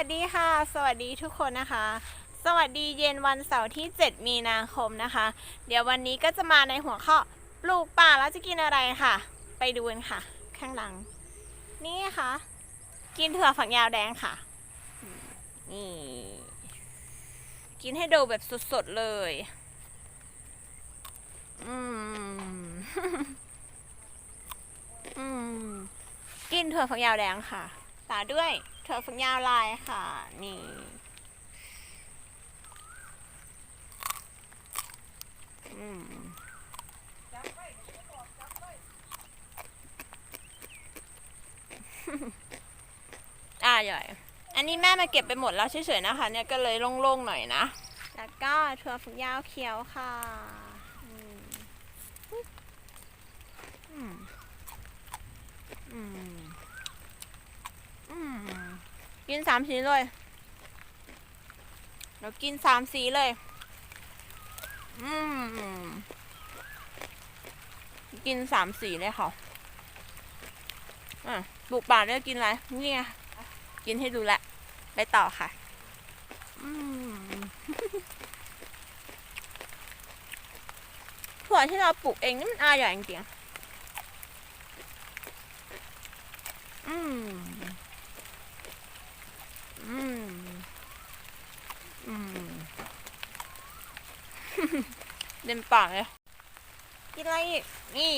วัสดีค่ะ สวัสดีทุกคนนะคะ สวัสดีเย็นวันเสาร์ที่ 7 มีนาคมนะคะ เดี๋ยววันนี้ก็จะมาในหัวข้อปลูกป่าแล้วจะกินอะไรค่ะ ไปดูกันค่ะ ข้างหลัง นี่ค่ะ กินถั่วฝักยาวแดงค่ะ นี่ กินให้ดูแบบสดๆเลย อืม อืม กินถั่วฝักยาวแดงค่ะต่อด้วย ถั่วฝักยาวลายค่ะ นี่ อืมอ่าใหญ่อันนี้แม่มาเก็บไปหมดแล้วเฉยๆนะคะ เนี่ยก็เลยโล่งๆหน่อยนะ แล้วก็ถั่วฝักยาวเขียวค่ะอืมอืมอืมอืม กินสามสีเลยเรากินสามสีเลย อืม กินสามสีเลยค่ะอะปลูกป่าเนี่ยกินอะไรนี่ไงกินให้ดูแหละไปต่อค่ะอืมถั่วที่เราปลูกเองนี่มันอร่อยจริงๆอืม อืมอืมเต็มปากเลยกินอะไรอีกนี่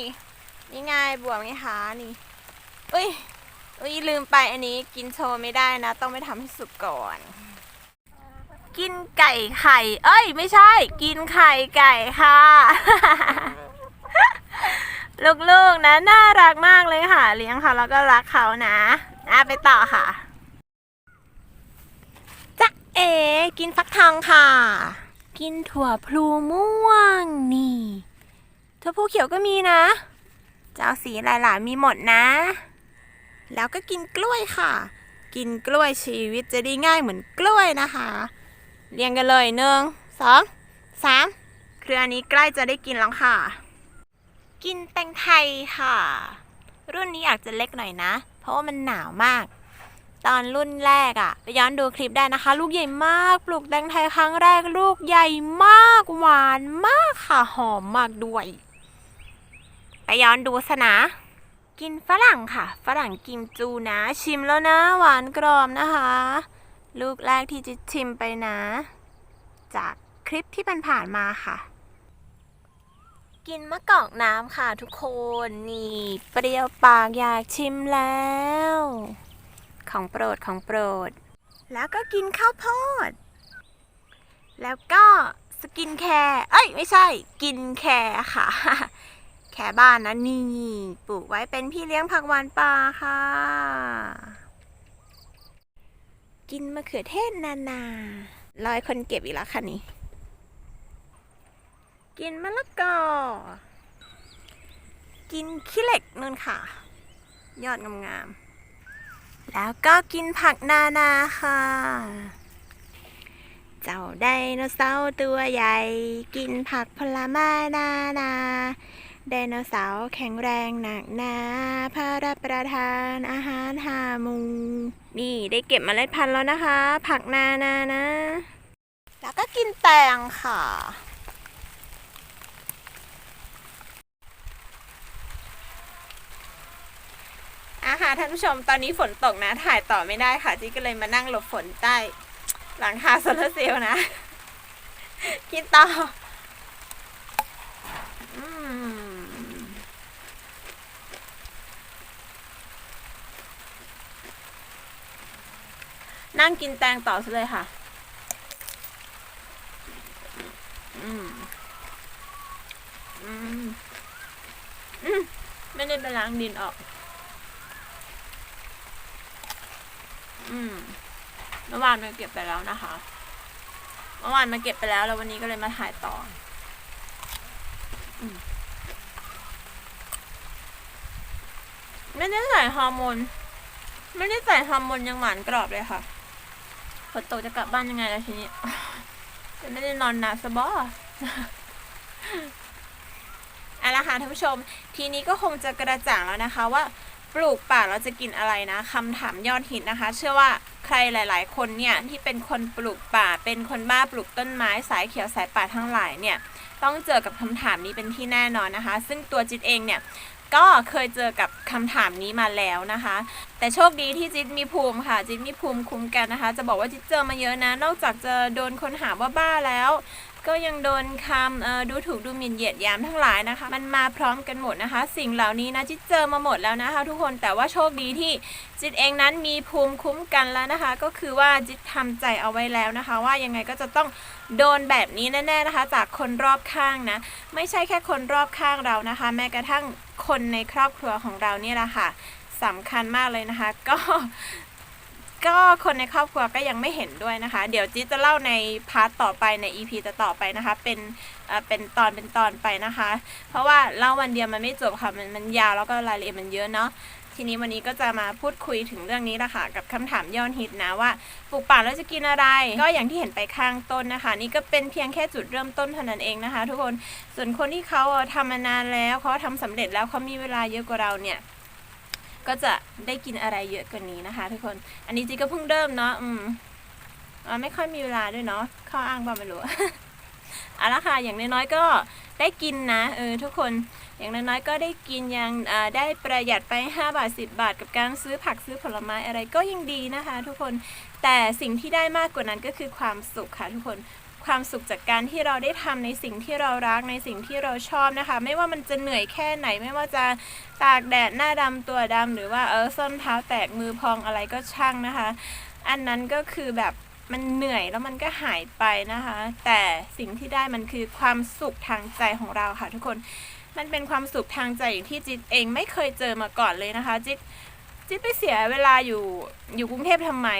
นี่ไงบวบไงคะนี่เอ้ยเอ้ยลืมไปอันนี้กินโชว์ไม่ได้นะ ต้องไปทำให้สุกก่อน กินไก่ไข่ เอ้ย ไม่ใช่ กินไข่ไก่ค่ะ ลูกๆนะ น่ารักมากเลยค่ะ เลี้ยงเขาแล้วก็รักเขานะอะไปต่อค่ะ เอ๋กินฟักทองค่ะ กินถั่วพลูม่วงนี่ถั่วพลูเขียวก็มีนะจะเอาสีหลายๆมีหมดนะ แล้วก็กินกล้วยค่ะ กินกล้วยชีวิตจะได้ง่ายเหมือนกล้วยนะคะ เรียงกันเลยหนึ่งสองสามเครือนี้ใกล้จะได้กินแล้วค่ะ กินแตงไทยค่ะ รุ่นนี้อาจจะเล็กหน่อยนะ เพราะว่ามันหนาวมาก ตอนรุ่นแรกอะ่ะไปย้อนดูคลิปได้นะคะ ลูกใหญ่มากปลูกแตงไทยครั้งแรก ลูกใหญ่มากหวานมากค่ะหอมมากด้วย ไปย้อนดูสนะ กินฝรั่งค่ะ ฝรั่งกิมจูนะ ชิมแล้วนะ หวานกรอบนะคะ ลูกแรกที่จะชิมไปนะ จากคลิปที่ผ่านมาค่ะกินมะกอกน้ำค่ะทุกคน นี่ เปรี้ยวปากอยากชิมแล้ว ของโปรดของโปรด แล้วก็กินข้าวโพด แล้วก็สกินแคร์เอ้ย ไม่ใช่ กินแคร์ค่ะ แคร์บ้านนะนี่ปลูกไว้เป็นพี่เลี้ยงผักหวานป่าค่ะ กินมะเขือเทศนานาลอยคนเก็บอีกแล้วค่ะนี่ กินมะละกอ กินขี้เหล็กนู่นค่ะ ยอดงามๆ แล้วก็กินผักนานาค่ะ เจ้าไดโนเสาร์ตัวใหญ่ กินผักผลไม้นานาไดโนเสาร์แข็งแรงหนักหนาพารับประทานอาหารหามู นี่ได้เก็บเมล็ดพันธุ์แล้วนะคะ ผักนานานะ แล้วก็กินแตงค่ะ ค่ะท่านผู้ชมตอนนี้ฝนตกนะถ่ายต่อไม่ได้ค่ะจีก็เลยมานั่งหลบฝนใต้หลังคาโซลาร์เซลล์นะ กินต่ออืมนั่งกินแตงต่อซะเลยค่ะ อืม อืม อืม ไม่ได้ไปล้างดินออก อืมเมื่อวานมาเก็บไปแล้วนะคะ เมื่อวานมาเก็บไปแล้ว แล้ววันนี้ก็เลยมาถ่ายต่ออมไม่ได้ใส่ฮอร์โมน ไม่ได้ใส่ฮอร์โมนยังหวานกรอบเลยค่ะฝนตกจะกลับบ้านยังไงล่ะทีนี้จะไม่ได้นอนหนาสบอเอาละค่ะท่านผู้ชม ทีนี้ก็คงจะกระจ่างแล้วนะคะว่า ปลูกป่าเราจะกินอะไรนะคำถามยอดฮิตนะคะ เชื่อว่าใครหลาย ๆ คนเนี่ยที่เป็นคนปลูกป่า เป็นคนบ้าปลูกต้นไม้สายเขียวสายป่าทั้งหลายเนี่ยต้องเจอกับคำถามนี้เป็นที่แน่นอนนะคะ ซึ่งตัวจิตเองเนี่ยก็เคยเจอกับคำถามนี้มาแล้วนะคะ แต่โชคดีที่จิตมีภูมิค่ะ จิตมีภูมิคุ้มกันนะคะ จะบอกว่าจิตเจอมาเยอะนะ นอกจากจะโดนคนหาว่าบ้าแล้ว ก็ยังโดนคำดูถูกดูหมิ่นเหยียดยามทั้งหลายนะคะ มันมาพร้อมกันหมดนะคะ สิ่งเหล่านี้นะจิตเจอมาหมดแล้วนะคะ ทุกคนแต่ว่าโชคดีที่จิตเองนั้นมีภูมิคุ้มกันแล้วนะคะ ก็คือว่าจิตทำใจเอาไว้แล้วนะคะ ว่ายังไงก็จะต้องโดนแบบนี้แน่ๆนะคะ จากคนรอบข้างนะ ไม่ใช่แค่คนรอบข้างเรานะคะ แม้กระทั่งคนในครอบครัวของเราเนี่ยแหละค่ะสำคัญมากเลยนะคะ ก็ ก็คนในครอบครัวก็ยังไม่เห็นด้วยนะคะ เดี๋ยวจิจะเล่าในพาร์ทต่อไปใน EP จะต่อไปนะคะ เป็นเอ่อเป็นตอนเป็นตอนไปนะคะ เพราะว่าเล่าวันเดียวมันไม่จบค่ะมันมันยาวแล้วก็รายละเอียดมันเยอะเนาะทีนี้วันนี้ก็จะมาพูดคุยถึงเรื่องนี้ละค่ะกับคำถามยอดฮิตนะว่าปลูกป่าแล้วจะกินอะไร ก็อย่างที่เห็นไปข้างต้นนะคะ นี่ก็เป็นเพียงแค่จุดเริ่มต้นเท่านั้นเองนะคะ ทุกคนส่วนคนที่เขาเอ่อทำมานานแล้วเขาทำสำเร็จแล้วเขามีเวลาเยอะกว่าเราเนี่ย ก็จะได้กินอะไรเยอะกว่านี้นะคะทุกคน อันนี้จีก็เพิ่งเริ่มเนาะอืมไม่ค่อยมีเวลาด้วยเนาะข้ออ้างบ้าไม่รู้เอาละค่ะอย่างน้อยๆก็ได้กินนะเออทุกคนอย่างน้อยๆก็ได้กินยังอ่าได้ประหยัดไป 5 บาท 10 บาท กับการซื้อผักซื้อผลไม้อะไรก็ยังดีนะคะ ทุกคนแต่สิ่งที่ได้มากกว่านั้นก็คือความสุขค่ะทุกคน ความสุขจากการที่เราได้ทำในสิ่งที่เรารักในสิ่งที่เราชอบนะคะ ไม่ว่ามันจะเหนื่อยแค่ไหน ไม่ว่าจะตากแดดหน้าดำตัวดำหรือว่าเออส้นเท้าแตกมือพองอะไรก็ช่างนะคะ อันนั้นก็คือแบบมันเหนื่อยแล้วมันก็หายไปนะคะ แต่สิ่งที่ได้มันคือความสุขทางใจของเราค่ะทุกคนมันเป็นความสุขทางใจอย่างที่จิตเองไม่เคยเจอมาก่อนเลยนะคะ จิตจิตไปเสียเวลาอยู่อยู่กรุงเทพทำไม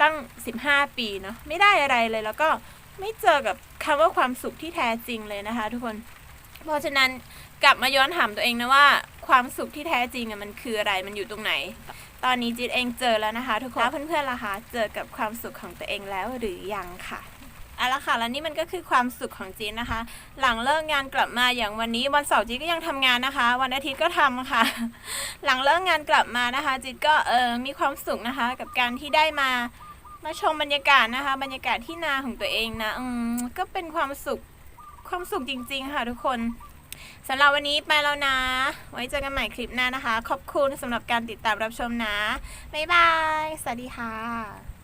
ตั้ง 15 ปีเนาะไม่ได้อะไรเลยแล้วก็ไม่เจอกับคำว่าความสุขที่แท้จริงเลยนะคะ ทุกคน เพราะฉะนั้นกลับมาย้อนถามตัวเองนะว่า ความสุขที่แท้จริงมันคืออะไรมันอยู่ตรงไหน ตอนนี้จิตเองเจอแล้วนะคะ ทุกคนแล้วเพื่อนๆล่ะคะเจอกับความสุขของตัวเองแล้วหรือยังค่ะเอาละค่ะแล้วนี่มันก็คือความสุขของจีนนะคะ หลังเลิกงานกลับมาอย่างวันนี้วันเสาร์จีนก็ยังทำงานนะคะ วันอาทิตย์ก็ทำค่ะ หลังเลิกงานกลับมานะคะจิตก็เออมีความสุขนะคะ กับการที่ได้มา มาชมบรรยากาศนะคะ บรรยากาศที่นาของตัวเองนะอืมก็เป็นความสุขความสุขจริง ๆ ค่ะทุกคนสำหรับวันนี้ไปแล้วนะ ไว้เจอกันใหม่คลิปหน้านะคะ ขอบคุณสำหรับการติดตามรับชมนะ บ๊ายบาย สวัสดีค่ะ